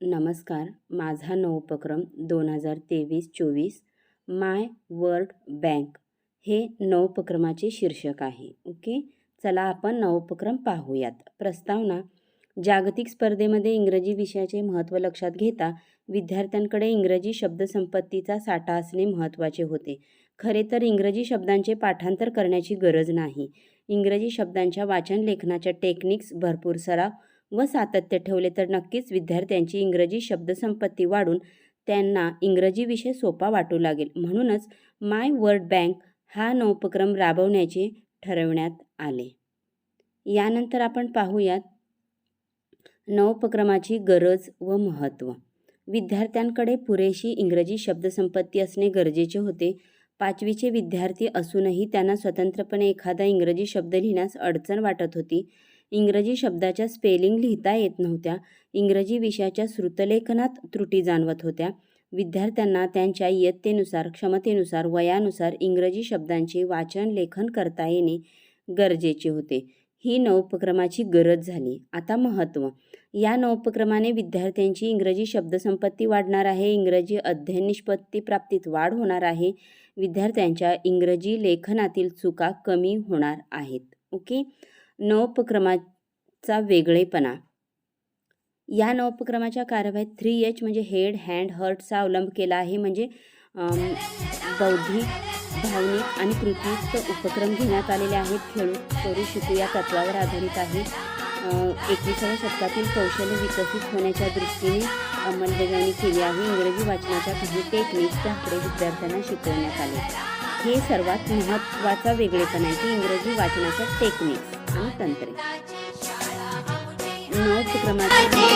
नमस्कार. माझा नवोपक्रम दोन हजार तेवीस चोवीस माय वर्ड बँक हे नवोपक्रमाचे शीर्षक आहे. ओके? चला आपण नवोपक्रम पाहूयात. प्रस्तावना जागतिक स्पर्धेमध्ये इंग्रजी विषयाचे महत्त्व लक्षात घेता विद्यार्थ्यांकडे इंग्रजी शब्दसंपत्तीचा साठा असणे महत्त्वाचे होते. खरे तर इंग्रजी शब्दांचे पाठांतर करण्याची गरज नाही. इंग्रजी शब्दांच्या वाचन लेखनाच्या टेक्निक्स भरपूर सराव व सातत्य ठेवले तर नक्कीच विद्यार्थ्यांची इंग्रजी शब्दसंपत्ती वाढून त्यांना इंग्रजी विषय सोपा वाटू लागेल. म्हणूनच माय वर्ड बँक हा नवोपक्रम राबवण्याचे ठरवण्यात आले. यानंतर आपण पाहूयात नवोपक्रमाची गरज व महत्त्व. विद्यार्थ्यांकडे पुरेशी इंग्रजी शब्दसंपत्ती असणे गरजेचे होते. पाचवीचे विद्यार्थी असूनही त्यांना स्वतंत्रपणे एखादा इंग्रजी शब्द लिहिण्यास अडचण वाटत होती. इंग्रजी शब्दाच्या स्पेलिंग लिहिता येत नव्हत्या. इंग्रजी विषयाच्या श्रुतलेखनात त्रुटी जाणवत होत्या. विद्यार्थ्यांना त्यांच्या इयत्तेनुसार क्षमतेनुसार वयानुसार इंग्रजी शब्दांचे वाचन लेखन करता येणे गरजेचे होते. ही नवोपक्रमाची गरज झाली. आता महत्त्व या नवोपक्रमाने विद्यार्थ्यांची इंग्रजी शब्दसंपत्ती वाढणार आहे. इंग्रजी अध्ययन निष्पत्ती प्राप्तीत वाढ होणार आहे. विद्यार्थ्यांच्या इंग्रजी लेखनातील चुका कमी होणार आहेत. ओके? नवोपक्रमाचा वेगळेपणा. या नवोपक्रमाच्या कार्यवाहीत थ्री एच म्हणजे हेड हँड हर्टचा अवलंब केला आहे. म्हणजे बौद्धिक भावनिक आणि कृतीयुक्त उपक्रम घेण्यात आलेले आहेत. खेळू करू शिकू या तत्वावर आधारित आहे. एकविसाव्या शतकातील कौशल्य विकसित होण्याच्या दृष्टीने अंमलबजावणी केली आहे. इंग्रजी वाचनाच्या काही टेक्निक्स त्याकडे विद्यार्थ्यांना शिकवण्यात आले. हे सर्वात महत्त्वाचा वेगळेपणा आहे. की इंग्रजी वाचनाच्या टेक्निक्स आणि तंत्रे नवोपक्रमाचे